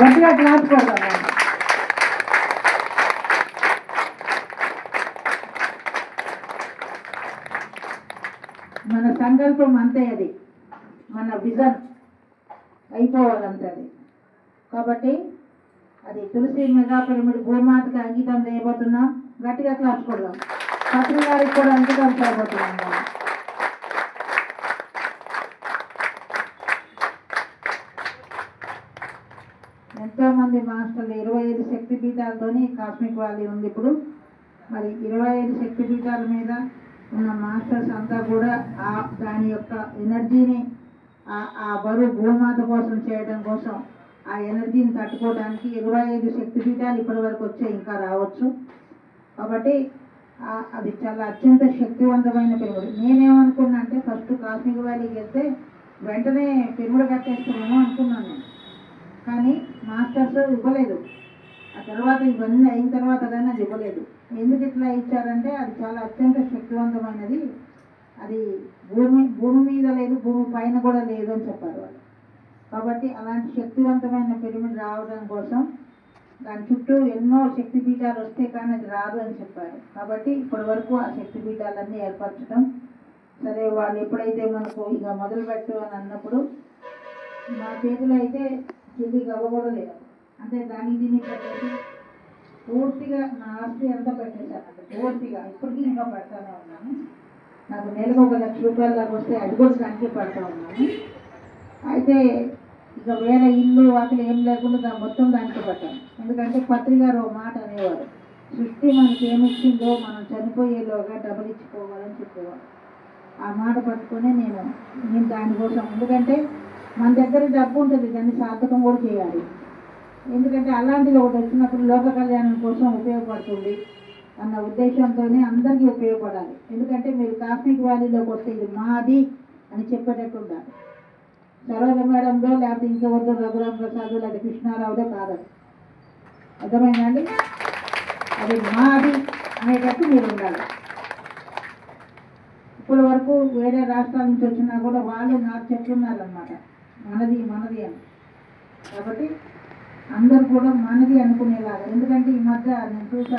గట్టిగా క్లాస్ కొడతాం మన సంకల్పం అంతే అది. మన విజన్ అయిపోవాలంతే అది కాబట్టి అది తులసి మెగా పిరమిడ్ భూమాతకి అంకితం చేయబోతున్నాం. గట్టిగా క్లాస్ కొడదాం. పత్రి గారికి కూడా అంకితం చేయబోతున్నాం. ఎంతోమంది మాస్టర్లు ఇరవై ఐదు శక్తి పీఠాలతోని కాస్మిక్ వ్యాలీ ఉంది ఇప్పుడు. మరి ఇరవై ఐదు శక్తి పీఠాల మీద ఉన్న మాస్టర్స్ అంతా కూడా ఆ దాని యొక్క ఎనర్జీని ఆ- బరువు భూమాత కోసం చేయడం కోసం ఆ ఎనర్జీని తట్టుకోవడానికి ఇరవై ఐదు శక్తి పీఠాలు ఇప్పటి వరకు వచ్చాయి ఇంకా రావచ్చు. కాబట్టి అది చాలా అత్యంత శక్తివంతమైన పిరమిడ్. నేనేమనుకున్నా అంటే ఫస్ట్ కాస్మిక్ వ్యాలీకి వెళ్తే వెంటనే పెరుగుడు కట్టేస్తామేమో అనుకున్నాను నేను. కానీ మాస్టర్స్ ఇవ్వలేదు. ఆ తర్వాత ఇవన్నీ అయిన తర్వాత కానీ అది ఇవ్వలేదు. ఎందుకు ఇట్లా ఇచ్చారంటే అది చాలా అత్యంత శక్తివంతమైనది. అది భూమి భూమి మీద లేదు భూమి పైన కూడా లేదు అని చెప్పారు వాళ్ళు. కాబట్టి అలాంటి శక్తివంతమైన పిరమిడ్ రావడం కోసం దాని చుట్టూ ఎన్నో శక్తి పీఠాలు వస్తే కానీ అది రాదు అని చెప్పారు. కాబట్టి ఇప్పటి వరకు ఆ శక్తి పీఠాలన్నీ ఏర్పరచడం సరే వాళ్ళు ఎప్పుడైతే మనకు ఇక మొదలు పెట్టు అని అన్నప్పుడు మా చేతిలో అయితే చెల్లి గవ్వ లేదు అంటే దానికి దీన్ని పెట్టేసి పూర్తిగా నా ఆస్తి అంతా పెట్టేశాను పూర్తిగా. ఇప్పటికీ ఇంకా పెడతానే ఉన్నాను. నాకు నెలకు ఒక లక్ష రూపాయల దాకా వస్తే అది కూడా దానికి పెడతా ఉన్నాను. అయితే ఇక వేరే ఇల్లు వాటిలో ఏం లేకుండా దాని మొత్తం దానికి పెట్టాను. ఎందుకంటే పత్రికారు మాట అనేవారు. సృష్టి మనకి ఏమి ఇచ్చిందో మనం చనిపోయేలోగా డబ్బులు ఇచ్చిపోవాలని చెప్పేవారు. ఆ మాట పట్టుకొని నేను నేను దానికోసం. ఎందుకంటే మన దగ్గర డబ్బు ఉంటుంది దాన్ని సార్థకం కూడా చేయాలి. ఎందుకంటే అలాంటిది ఒకటి వచ్చినప్పుడు లోక కళ్యాణం కోసం ఉపయోగపడుతుంది అన్న ఉద్దేశంతోనే అందరికీ ఉపయోగపడాలి. ఎందుకంటే మీరు కాస్మిక్ వ్యాలీలోకి వస్తే ఇది మాది అని చెప్పేటట్టు ఉండాలి. సరోజ మేడంలో లేకపోతే ఇంకెవరిదో రఘురామ ప్రసాద్ లేకపోతే కృష్ణారావుదో కాదు అర్థమైందండి అది మాది అనేటట్టు మీరు ఉండాలి. ఇప్పటి వరకు వేరే రాష్ట్రాల నుంచి వచ్చినా కూడా వాళ్ళు నాకు చెప్తున్నారనమాట మనది మనది అని. కాబట్టి అందరు కూడా మనది అనుకునేలాగా. ఎందుకంటే ఈ మధ్య నేను చూసాను